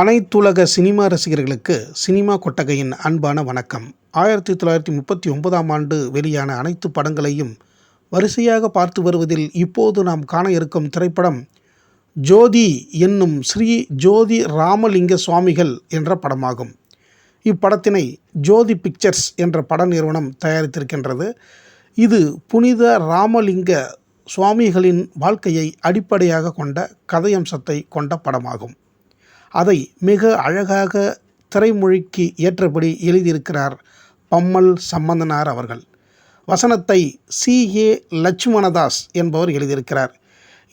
அனைத்துலக சினிமா ரசிகர்களுக்கு சினிமா கொட்டகையின் அன்பான வணக்கம். ஆயிரத்தி தொள்ளாயிரத்தி முப்பத்தி ஒன்பதாம் ஆண்டு வெளியான அனைத்து படங்களையும் வரிசையாக பார்த்து வருவதில் இப்போது நாம் காண இருக்கும் திரைப்படம் ஜோதி என்னும் ஸ்ரீ ஜோதி ராமலிங்க சுவாமிகள் என்ற படமாகும். இப்படத்தினை ஜோதி பிக்சர்ஸ் என்ற பட நிறுவனம் தயாரித்திருக்கின்றது. இது புனித ராமலிங்க சுவாமிகளின் வாழ்க்கையை அடிப்படையாக கொண்ட கதையம்சத்தை கொண்ட படமாகும். அதை மிக அழகாக திரைமொழிக்கு ஏற்றபடி எழுதியிருக்கிறார் பம்மல் சம்பந்தனார் அவர்கள். வசனத்தை சி. ஏ. லட்சுமணதாஸ் என்பவர் எழுதியிருக்கிறார்.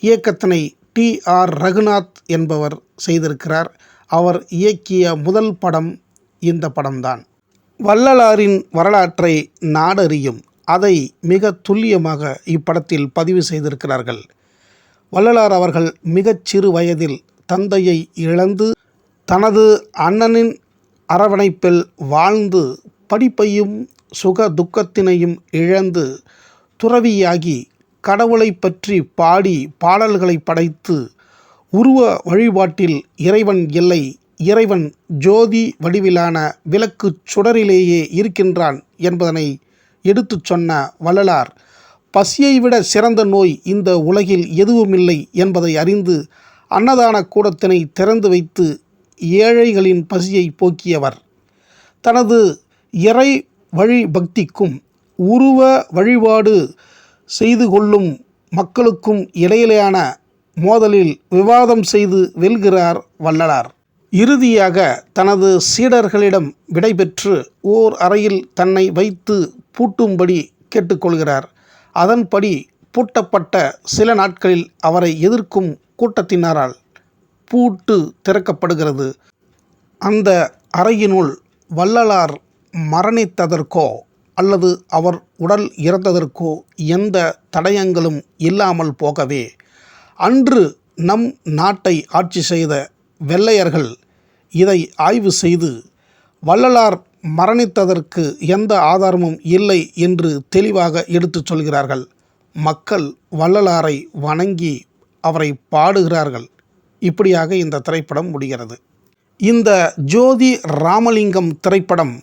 இயக்கத்தினை டி. ஆர். ரகுநாத் என்பவர் செய்திருக்கிறார். அவர் இயக்கிய முதல் படம் இந்த படம்தான். வள்ளலாரின் வரலாற்றை நாடறியும் அதை மிக துல்லியமாக இப்படத்தில் பதிவு செய்திருக்கிறார்கள். வள்ளலார் அவர்கள் மிகச் சிறு வயதில் தந்தையை இழந்து தனது அண்ணனின் அரவணைப்பில் வாழ்ந்து படிப்பையும் சுக துக்கத்தினையும் இழந்து துறவியாகி கடவுளை பற்றி பாடி பாடல்களை படைத்து உருவ வழிபாட்டில் இறைவன் இல்லை இறைவன் ஜோதி வடிவிலான விளக்கு சுடரிலேயே இருக்கின்றான் என்பதனை எடுத்துச் சொன்ன வள்ளலார் பசியை விட சிறந்த நோய் இந்த உலகில் எதுவுமில்லை என்பதை அறிந்து அன்னதான கூடத்தினை திறந்து வைத்து ஏழைகளின் பசியை போக்கியவர். தனது இறை வழி பக்திக்கும் உருவ வழிபாடு செய்து கொள்ளும் மக்களுக்கும் இடையிலான மோதலில் விவாதம் செய்து வெல்கிறார் வள்ளலார். இறுதியாக தனது சீடர்களிடம் விடைபெற்று ஓர் அறையில் தன்னை வைத்து பூட்டும்படி கேட்டுக்கொள்கிறார். அதன்படி பூட்டப்பட்ட சில நாட்களில் அவரை எதிர்க்கும் கூட்டத்தினரால் பூட்டு திறக்கப்படுகிறது. அந்த அறையினுள் வள்ளலார் மரணித்ததற்கோ அல்லது அவர் உடல் இறந்ததற்கோ எந்த தடயங்களும் இல்லாமல் போகவே அன்று நம் நாட்டை ஆட்சி செய்த வெள்ளையர்கள் இதை ஆய்வு செய்து வள்ளலார் மரணித்ததற்கு எந்த ஆதாரமும் இல்லை என்று தெளிவாக எடுத்துச் சொல்கிறார்கள். மக்கள் வள்ளலாரை வணங்கி அவரை பாடுகிறார்கள். இப்படியாக இந்த திரைப்படம் முடிகிறது. இந்த ஜோதி ராமலிங்கம் திரைப்படம்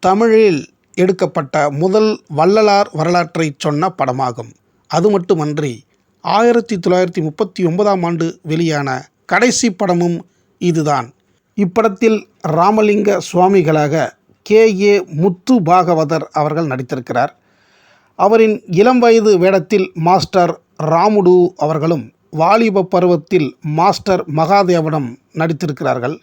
தமிழில் எடுக்கப்பட்ட முதல் வள்ளலார் வரலாற்றை சொன்ன படமாகும். அது மட்டுமன்றி ஆயிரத்தி தொள்ளாயிரத்தி முப்பத்தி ஒன்பதாம் ஆண்டு வெளியான கடைசி படமும் இதுதான். இப்படத்தில் ராமலிங்க சுவாமிகளாக கே ஏ முத்து பாகவதர் அவர்கள் நடித்திருக்கிறார். அவரின் இளம் வயது வேடத்தில் மாஸ்டர் ராமுடு அவர்களும் வாலிப பருவத்தில் மாஸ்டர் மகாதேவனம் நடித்திருக்கிறார்கள்.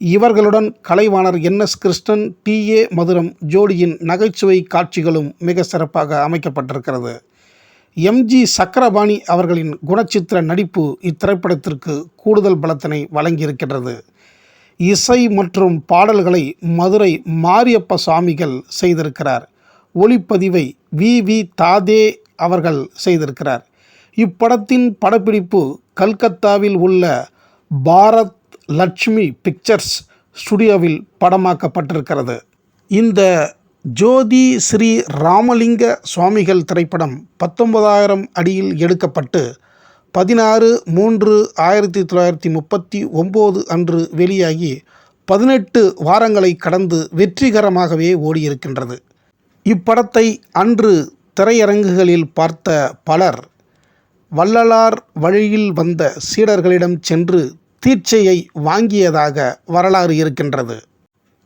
இவர்களுடன் Kalaivanar N. S. Krishnan T. A. Madhuram ஜோடியின் நகைச்சுவை காட்சிகளும் மிக சிறப்பாக அமைக்கப்பட்டிருக்கிறது. எம்ஜி சக்கரபாணி அவர்களின் குணச்சித்திர நடிப்பு இத்திரைப்படத்திற்கு கூடுதல் பலத்தினை வழங்கியிருக்கின்றது. இசை மற்றும் பாடல்களை மதுரை மாரியப்ப சுவாமிகள் செய்திருக்கிறார். ஒளிப்பதிவை வி. வி. தாதே அவர்கள் செய்திருக்கிறார். இப்படத்தின் படப்பிடிப்பு கல்கத்தாவில் உள்ள பாரத் லட்சுமி பிக்சர்ஸ் ஸ்டுடியோவில் படமாக்கப்பட்டிருக்கிறது. இந்த ஜோதி ஸ்ரீ ராமலிங்க சுவாமிகள் திரைப்படம் பத்தொன்பதாயிரம் அடியில் எடுக்கப்பட்டு பதினாறு மூன்று ஆயிரத்தி தொள்ளாயிரத்தி முப்பத்தி ஒம்பது அன்று வெளியாகி பதினெட்டு வாரங்களை கடந்து வெற்றிகரமாகவே ஓடியிருக்கின்றது. இப்படத்தை அன்று திரையரங்குகளில் பார்த்த பலர் வள்ளலார் வழியில் வந்த சீடர்களிடம் சென்று தீட்சையை வாங்கியதாக வரலாறு இருக்கின்றது.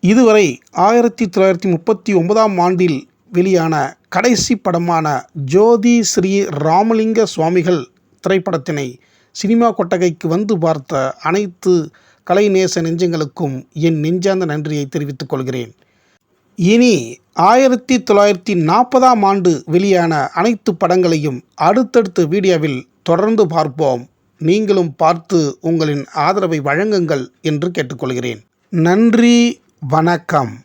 இதுவரை ஆயிரத்தி தொள்ளாயிரத்தி முப்பத்தி ஒன்பதாம் ஆண்டில் வெளியான கடைசி படமான ஜோதி ஸ்ரீ ராமலிங்க சுவாமிகள் திரைப்படத்தினை சினிமா கொட்டகைக்கு வந்து பார்த்த அனைத்து கலைநேச நெஞ்சங்களுக்கும் என் நெஞ்சார்ந்த நன்றியை தெரிவித்துக் கொள்கிறேன். இனி ஆயிரத்தி தொள்ளாயிரத்தி நாற்பதாம் ஆண்டு வெளியான அனைத்து படங்களையும் அடுத்தடுத்த வீடியோவில் தொடர்ந்து பார்ப்போம். நீங்களும் பார்த்து உங்களின் ஆதரவை வழங்குங்கள் என்று கேட்டுக்கொள்கிறேன். நன்றி வணக்கம்.